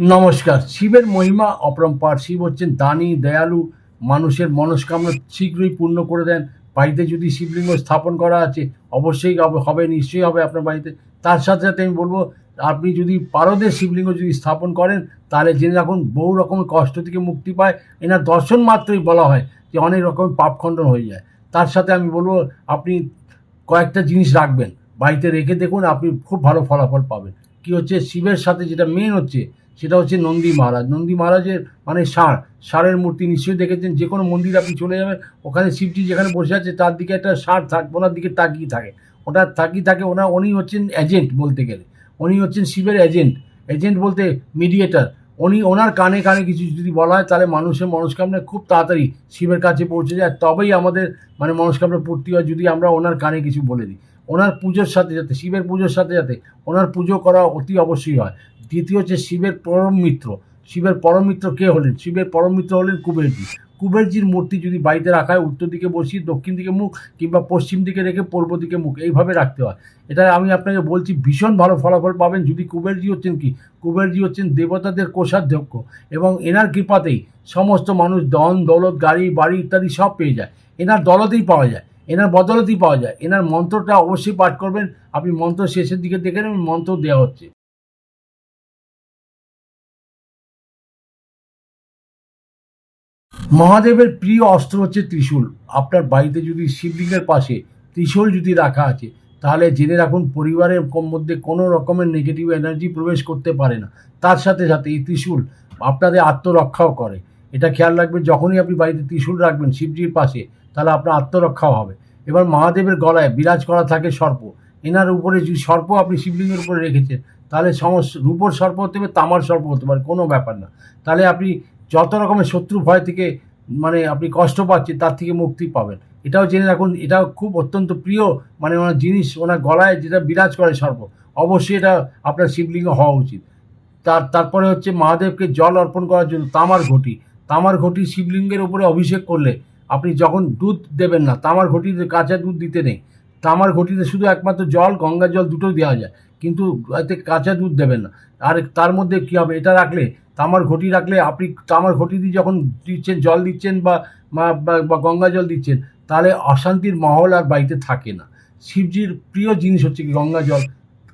নমস্কার। শিবের মহিমা অপরম্পার। শিব হচ্ছেন দানি, দয়ালু, মানুষের মনস্কামনা শীঘ্রই পূর্ণ করে দেন। বাড়িতে যদি শিবলিঙ্গ স্থাপন করা আছে, অবশ্যই হবে- নিশ্চয়ই হবে আপনার বাড়িতে। তার সাথে সাথে আমি বলব, আপনি যদি পারদের শিবলিঙ্গ যদি স্থাপন করেন, তাহলে জেনে রাখুন, বহু রকমের কষ্ট থেকে মুক্তি পায়। এনার দর্শন মাত্রই বলা হয় যে, অনেক রকম পাপ খণ্ডন হয়ে যায়। তার সাথে আমি বলব, আপনি কয়েকটা জিনিস রাখবেন। বাড়িতে রেখে দেখুন, আপনি খুব ভালো ফলাফল পাবেন। কি হচ্ছে? শিবের সাথে যেটা মেন হচ্ছে সেটা হচ্ছে নন্দী মহারাজ। নন্দী মহারাজের মানে ষাঁড়। ষাঁড়ের মূর্তি নিশ্চয়ই দেখেছেন, যে কোনো মন্দির আপনি চলে যাবেন, ওখানে শিবজি যেখানে বসে আছে, তার দিকে একটা ষাঁড় থাক, ওনার দিকে তাকিয়ে থাকে। ওটা তাকিয়ে থাকে, ওনা, উনি হচ্ছেন এজেন্ট বলতে গেলে। উনি হচ্ছেন শিবের এজেন্ট এজেন্ট বলতে মিডিয়েটার উনি ওনার কানে কানে কিছু যদি বলা হয়, তাহলে মানুষের মনস্কামনা খুব তাড়াতাড়ি শিবের কাছে পৌঁছে যায়। তবেই আমাদের মানে মনস্কামনা পূর্তি হয় যদি আমরা ওনার কানে কিছু বলে দিই। ওনার পুজোর সাথে সাথে, শিবের পুজোর সাথে সাথে ওনার পুজো করা অতি অবশ্যই হয়। দ্বিতীয় হচ্ছে শিবের পরম মিত্র। শিবের পরম মিত্র কে হলেন? শিবের পরম মিত্র হলেন কুবেরজি। কুবেরজির মূর্তি যদি বাড়িতে রাখা হয়, উত্তর দিকে বসিয়ে দক্ষিণ দিকে মুখ, কিংবা পশ্চিম দিকে রেখে পূর্ব দিকে মুখ, এইভাবে রাখতে হয়। এটা আমি আপনাকে বলছি, ভীষণ ভালো ফলাফল পাবেন যদি কুবেরজি হচ্ছেন কি? কুবেরজি হচ্ছেন দেবতাদের কোষাধ্যক্ষ এবং এনার কৃপাতেই সমস্ত মানুষ দন দৌলত, গাড়ি, বাড়ি ইত্যাদি সব পেয়ে যায়। এনার দলতেই পাওয়া যায়, এনার বদলতেই পাওয়া যায়। এনার মন্ত্রটা অবশ্যই পাঠ করবেন। আপনি মন্ত্র শেষের দিকে দেখে নেবেন, মন্ত্র দেওয়া হচ্ছে। মহাদেবের প্রিয় অস্ত্র হচ্ছে ত্রিশূল। আপনার বাড়িতে যদি শিবলিঙ্গের পাশে ত্রিশূল যদি রাখা আছে, তাহলে জেনে রাখুন পরিবারের মধ্যে কোনো রকমের নেগেটিভ এনার্জি প্রবেশ করতে পারে না। তার সাথে সাথে এই ত্রিশূল আপনাদের আত্মরক্ষাও করে। এটা খেয়াল রাখবেন, যখনই আপনি বাড়িতে ত্রিশূল রাখবেন শিবজির পাশে, তাহলে আপনার আত্মরক্ষাও হবে। এবার মহাদেবের গলায় বিরাজ করা থাকে সর্প। এনার উপরে যদি সর্প আপনি শিবলিঙ্গের উপরে রেখেছেন, তাহলে সমস্ত রূপর সর্প হতে পারে তামার সর্প হতে পারে, কোনো ব্যাপার না। তাহলে আপনি যত রকমের শত্রু ভয় থেকে মানে আপনি কষ্ট পাচ্ছেন, তার থেকে মুক্তি পাবেন। এটাও জেনে রাখুন, এটাও খুব অত্যন্ত প্রিয় মানে ওনার জিনিস, ওনার গলায় যেটা বিরাজ করে সর্ব, অবশ্যই এটা আপনার শিবলিঙ্গ হওয়া উচিত। তার, তারপরে হচ্ছে মহাদেবকে জল অর্পণ করার জন্য তামার ঘটি। তামার ঘটি শিবলিঙ্গের উপরে অভিষেক করলে, আপনি যখন দুধ দেবেন না, তামার ঘটিতে কাঁচা দুধ দিতে নেই তামার ঘটিতে শুধু একমাত্র জল, গঙ্গা জল দুটোই দেওয়া যায়। কিন্তু এতে কাঁচা দুধ দেবেন না। আর তার মধ্যে কী হবে? এটা রাখলে তামার ঘটি রাখলে আপনি তামার ঘটি দিয়ে যখন দিচ্ছেন, জল দিচ্ছেন বা, বা- গঙ্গা জল দিচ্ছেন, তাহলে অশান্তির মহল আর বাড়িতে থাকে না। শিবজির প্রিয় জিনিস হচ্ছে কি গঙ্গা জল।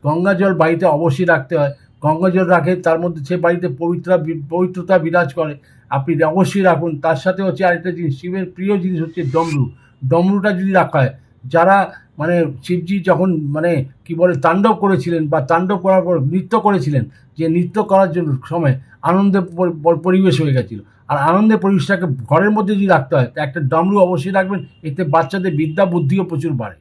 গঙ্গা জল বাড়িতে অবশ্যই রাখতে হয়। গঙ্গা জল রাখে, তার মধ্যে সে বাড়িতে পবিত্রা, পবিত্রতা বিরাজ করে। আপনি অবশ্যই রাখুন। তার সাথে হচ্ছে আরেকটা জিনিস, শিবের প্রিয় জিনিস হচ্ছে ডমরু। ডমরুটা যদি রাখা হয়, যারা মানে শিবজি যখন মানে কি বলে তাণ্ডব করেছিলেন বা তাণ্ডব করার পর নৃত্য করেছিলেন, যে নৃত্য করার জন্য সময় আনন্দে পরি- পরি- পরিবেশ হয়ে গেছিল। আর আনন্দের পরিবেশটাকে ঘরের মধ্যে যদি রাখতে হয়, তা একটা ডমরু অবশ্যই রাখবেন, এতে বাচ্চাদের বিদ্যা, বুদ্ধিও প্রচুর বাড়ে।